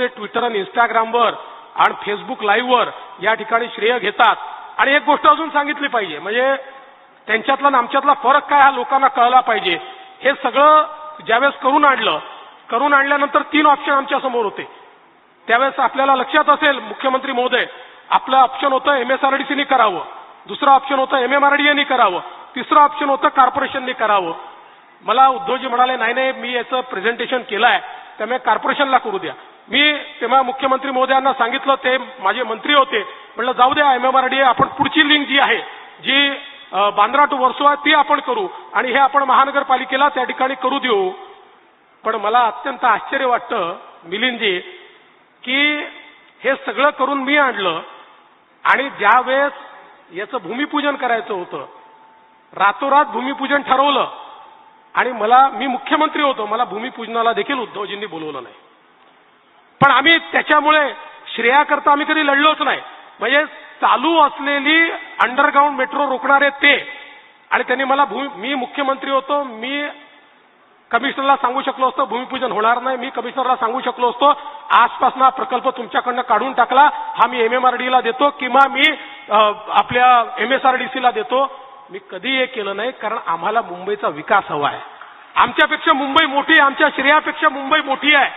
ते ट्विटर आणि इंस्टाग्रामवर आणि फेसबुक लाईव्हवर या ठिकाणी श्रेय घेतात. आणि एक गोष्ट अजून सांगितली पाहिजे म्हणजे त्यांच्यातला आणि आमच्यातला फरक काय हा लोकांना कळला पाहिजे. हे सगळं ज्यावेळेस करून आणलं करून आणल्यानंतर तीन ऑप्शन आमच्यासमोर होते. त्यावेळेस आपल्याला लक्षात असेल मुख्यमंत्री महोदय आपलं ऑप्शन होतं एमएसआरडीसीनी करावं. दुसरं ऑप्शन होतं एमएमआरडीएनी करावं. तिसरं ऑप्शन होतं कॉर्पोरेशननी करावं. मला उद्धवजी म्हणाले नाही नाही मी याचं प्रेझेंटेशन केलं आहे त्यामुळे कॉर्पोरेशनला करू द्या. मी तेव्हा मुख्यमंत्री महोदयांना सांगितलं ते माझे मंत्री होते. म्हटलं जाऊ द्या एमएमआरडीए आपण पुढची लिंक जी आहे जी बांद्रा टू वर्सोवा ती आपण करू आणि हे आपण महानगरपालिकेला त्या ठिकाणी करू देऊ. पण मला अत्यंत आश्चर्य वाटतं मिलिंदजी की हे सगळं करून मी आणलं आणि ज्या वेळेस याचं भूमिपूजन करायचं होतं रातोरात भूमिपूजन ठरवलं आणि मला मी मुख्यमंत्री होतो मला भूमिपूजनाला देखील उद्धवजींनी बोलवलं नाही. पण आम्ही त्याच्यामुळे श्रेयाकरता आम्ही कधी लढलोच नाही. म्हणजे चालू असलेली अंडरग्राऊंड मेट्रो रोखणारे ते आणि त्यांनी मला मी मुख्यमंत्री होतो मी कमिशनरला सांगू शकलो असतो भूमिपूजन होणार नाही मी कमिशनरला सांगू शकलो असतो. आजपासून हा प्रकल्प तुमच्याकडनं काढून टाकला हा मी एमएमआरडीला देतो किंवा मी आपल्या एमएसआरडीसीला देतो. मी कधी हे केलं नाही कारण आम्हाला मुंबईचा विकास हवा आहे. आमच्यापेक्षा मुंबई मोठी आहे आमच्या श्रेयापेक्षा मुंबई मोठी आहे.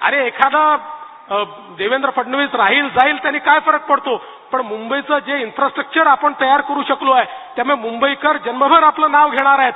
अरे एखादा देवेंद्र फडणवीस राहील जाईल त्यांनी काय फरक पडतो? पण मुंबईचं जे इन्फ्रास्ट्रक्चर आपण तयार करू शकलो आहे त्यामुळे मुंबईकर जन्मभर आपलं नाव घेणार आहेत.